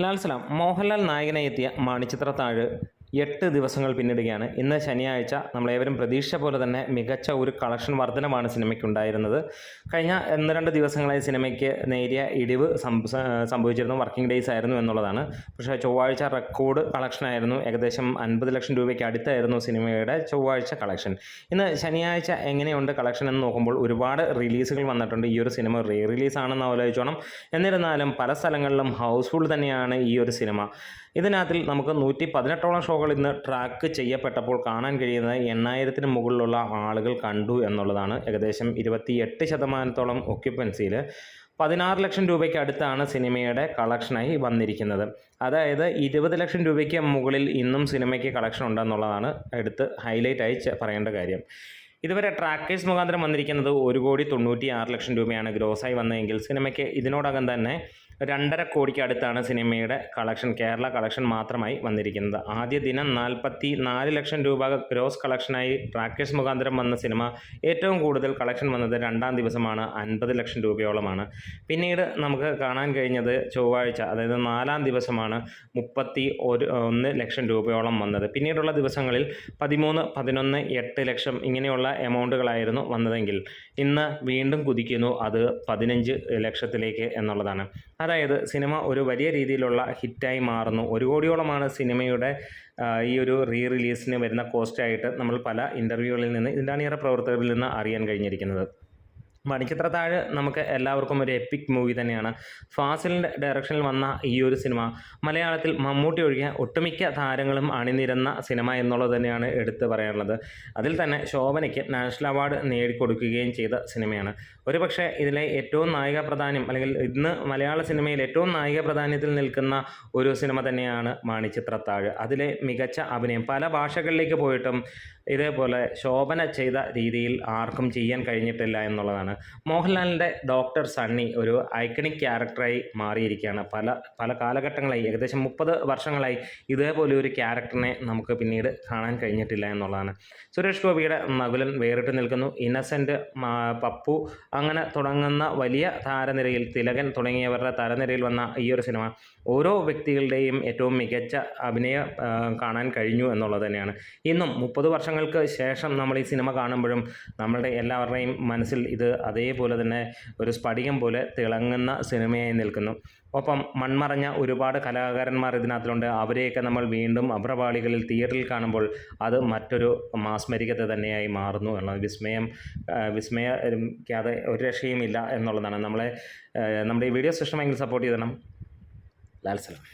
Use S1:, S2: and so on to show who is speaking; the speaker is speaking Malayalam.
S1: ലാൽ സലാം. മോഹൻലാൽ നായകനായി എത്തിയ മാണിച്ചിത്രത്താഴ്. എട്ട് ദിവസങ്ങൾ പിന്നിടുകയാണ്. ഇന്ന് ശനിയാഴ്ച നമ്മളേവരും പ്രതീക്ഷ പോലെ തന്നെ മികച്ച ഒരു കളക്ഷൻ വർധനമാണ് സിനിമയ്ക്കുണ്ടായിരുന്നത്. കഴിഞ്ഞ ഒന്ന് രണ്ട് ദിവസങ്ങളായി സിനിമയ്ക്ക് നേരിയ ഇടിവ് സംഭ- സംഭവിച്ചിരുന്നു. വർക്കിംഗ് ഡേയ്സ് ആയിരുന്നു എന്നുള്ളതാണ്. പക്ഷേ ചൊവ്വാഴ്ച റെക്കോർഡ് കളക്ഷൻ ആയിരുന്നു. ഏകദേശം അൻപത് ലക്ഷം രൂപയ്ക്ക് അടുത്തായിരുന്നു സിനിമയുടെ ചൊവ്വാഴ്ച കളക്ഷൻ. ഇന്ന് ശനിയാഴ്ച എങ്ങനെയുണ്ട് കളക്ഷൻ എന്ന് നോക്കുമ്പോൾ ഒരുപാട് റിലീസുകൾ വന്നിട്ടുണ്ട്. ഈ ഒരു സിനിമ റീ റിലീസ് ആണെന്ന് ആലോചിച്ചോണം. എന്നിരുന്നാലും പല സ്ഥലങ്ങളിലും ഹൗസ്ഫുൾ തന്നെയാണ് ഈ ഒരു സിനിമ. ഇതിനകത്തിൽ നമുക്ക് നൂറ്റി പതിനെട്ടോളം ഷോകൾ ഇന്ന് ട്രാക്ക് ചെയ്യപ്പെട്ടപ്പോൾ കാണാൻ കഴിയുന്നത് എണ്ണായിരത്തിന് മുകളിലുള്ള ആളുകൾ കണ്ടു എന്നുള്ളതാണ്. ഏകദേശം ഇരുപത്തി എട്ട് ശതമാനത്തോളം ഒക്യുപ്പൻസിയിൽ പതിനാറ് ലക്ഷം രൂപയ്ക്ക് അടുത്താണ് സിനിമയുടെ കളക്ഷനായി വന്നിരിക്കുന്നത്. അതായത് ഇരുപത് ലക്ഷം രൂപയ്ക്ക് മുകളിൽ ഇന്നും സിനിമയ്ക്ക് കളക്ഷൻ ഉണ്ടെന്നുള്ളതാണ് എടുത്ത് ഹൈലൈറ്റ് ആയി ചെ- പറയേണ്ട കാര്യം. ഇതുവരെ ട്രാക്കേഴ്സ് മുഖാന്തരം വന്നിരിക്കുന്നത് ഒരു കോടി തൊണ്ണൂറ്റി ആറ് ലക്ഷം രൂപയാണ് ഗ്രോസായി വന്നതെങ്കിൽ സിനിമയ്ക്ക് ഇതിനോടകം തന്നെ രണ്ടര കോടിക്ക് അടുത്താണ് സിനിമയുടെ കളക്ഷൻ കേരള കളക്ഷൻ മാത്രമായി വന്നിരിക്കുന്നത്. ആദ്യ ദിനം നാൽപ്പത്തി നാല് ലക്ഷം രൂപ ഗ്രോസ് കളക്ഷനായി രാകേഷ് മുഖാന്തരം വന്ന സിനിമ ഏറ്റവും കൂടുതൽ കളക്ഷൻ വന്നത് രണ്ടാം ദിവസമാണ് അൻപത് ലക്ഷം രൂപയോളമാണ്. പിന്നീട് നമുക്ക് കാണാൻ കഴിഞ്ഞത് ചൊവ്വാഴ്ച അതായത് നാലാം ദിവസമാണ് മുപ്പത്തി ഒരു ഒന്ന് ലക്ഷം രൂപയോളം വന്നത്. പിന്നീടുള്ള ദിവസങ്ങളിൽ പതിമൂന്ന് പതിനൊന്ന് എട്ട് ലക്ഷം ഇങ്ങനെയുള്ള എമൗണ്ടുകളായിരുന്നു വന്നതെങ്കിൽ ഇന്ന് വീണ്ടും കുതിക്കുന്നു അത് പതിനഞ്ച് ലക്ഷത്തിലേക്ക് എന്നുള്ളതാണ്. അതായത് സിനിമ ഒരു വലിയ രീതിയിലുള്ള ഹിറ്റായി മാറുന്നു. ഒരു കോടിയോളമാണ് സിനിമയുടെ ഈ ഒരു റീ റിലീസിന് വരുന്ന കോസ്റ്റായിട്ട് നമ്മൾ പല ഇന്റർവ്യൂകളിൽ നിന്ന് ഇതിന്റെ അണിയറ പ്രവർത്തകരിൽ നിന്ന് അറിയാൻ കഴിഞ്ഞിരിക്കുന്നത്. മണിച്ചിത്രത്താഴ് നമുക്ക് എല്ലാവർക്കും ഒരു എപ്പിക് മൂവി തന്നെയാണ്. ഫാസിലിന്റെ ഡയറക്ഷനിൽ വന്ന ഈ ഒരു സിനിമ മലയാളത്തിൽ മമ്മൂട്ടി ഒഴികെ ഒട്ടുമിക്ക താരങ്ങളും അണിനിരന്ന സിനിമ എന്നുള്ളത് തന്നെയാണ് എടുത്തു പറയാനുള്ളത്. അതിൽ തന്നെ ശോഭനയ്ക്ക് നാഷണൽ അവാർഡ് നേടിക്കൊടുക്കുകയും ചെയ്ത സിനിമയാണ് ഒരുപക്ഷെ ഇതിലെ ഏറ്റവും നായിക പ്രാധാന്യം അല്ലെങ്കിൽ ഇന്ന് മലയാള സിനിമയിൽ ഏറ്റവും നായിക പ്രാധാന്യത്തിൽ നിൽക്കുന്ന ഒരു സിനിമ തന്നെയാണ് മാണിച്ചിത്രത്താഴ് അതിലെ മികച്ച അഭിനയം പല ഭാഷകളിലേക്ക് പോയിട്ടും ഇതേപോലെ ശോഭന ചെയ്ത രീതിയിൽ ആർക്കും ചെയ്യാൻ കഴിഞ്ഞിട്ടില്ല എന്നുള്ളതാണ്. മോഹൻലാലിന്റെ ഡോക്ടർ സണ്ണി ഒരു ഐക്കണിക് ക്യാരക്ടറായി മാറിയിരിക്കുകയാണ്. പല പല കാലഘട്ടങ്ങളായി ഏകദേശം മുപ്പത് വർഷങ്ങളായി ഇതേപോലെ ഒരു ക്യാരക്ടറിനെ നമുക്ക് പിന്നീട് കാണാൻ കഴിഞ്ഞിട്ടില്ല എന്നുള്ളതാണ്. സുരേഷ് ഗോപിയുടെ നകുലൻ വേറിട്ട് നിൽക്കുന്നു. ഇന്നസെന്റ് പപ്പു അങ്ങനെ തുടങ്ങുന്ന വലിയ താരനിരയിൽ തിലകൻ തുടങ്ങിയവരുടെ താരനിരയിൽ വന്ന ഈ ഒരു സിനിമ ഓരോ വ്യക്തികളുടെയും ഏറ്റവും മികച്ച അഭിനയം കാണാൻ കഴിഞ്ഞു എന്നുള്ളത് തന്നെയാണ്. ഇന്നും മുപ്പത് വർഷങ്ങൾക്ക് ശേഷം നമ്മൾ ഈ സിനിമ കാണുമ്പോഴും നമ്മളുടെ എല്ലാവരുടെയും മനസ്സിൽ ഇത് അതേപോലെ തന്നെ ഒരു സ്ഫടികം പോലെ തിളങ്ങുന്ന സിനിമയായി നിൽക്കുന്നു. ഒപ്പം മൺമറഞ്ഞ ഒരുപാട് കലാകാരന്മാർ ഇതിനകത്തിലുണ്ട്. അവരെയൊക്കെ നമ്മൾ വീണ്ടും അഭ്രപാളികളിൽ തിയേറ്ററിൽ കാണുമ്പോൾ അത് മറ്റൊരു മാസ്മരികത തന്നെയായി മാറുന്നു എന്നുള്ളത് വിസ്മയം വിസ്മയിക്കാതെ ഒരു രക്ഷയുമില്ല എന്നുള്ളതാണ്. നമ്മളെ നമ്മുടെ ഈ വീഡിയോ ഇഷ്ടമെങ്കിൽ സപ്പോർട്ട് ചെയ്തണം. ലാൽ സലാം.